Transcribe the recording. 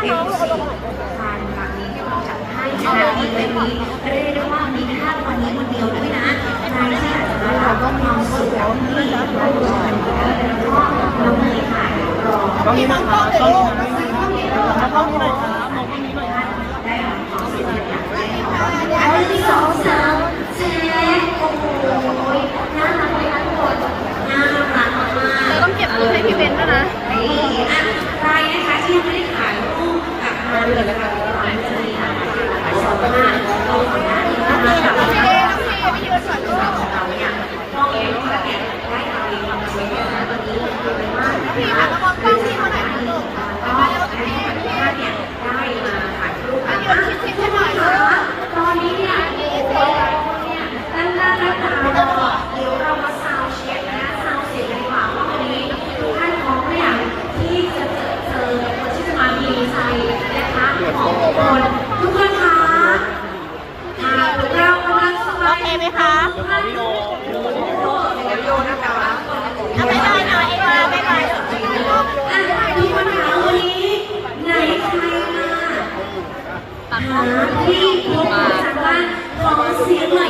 เป็นสีพันแบบนี้ที่เราจัดให้นะคะอีเวนต์นี้เรียกได้ว่ามีแค่วันนี้วันเดียวด้วยนะใครที่อยากจะมารับความสุขแบบนี้แล้วก็น้องเมย์ค่ะรอต้องมีมั้งนี้นะต้องมีมั้งต้องนี้หน่ คนทุกคนคะอ่าเรากำลังสบายโอเคไหมคะวิดีโอวิดีโอนะคะเอาไปได้หน่อยเอวาไปหน่อยอะทุกคนคะวันนี้ไหนใครมาหาที่พบกันว่าขอเสียงหน่อยได้ไหมจ๊ะโอ้ย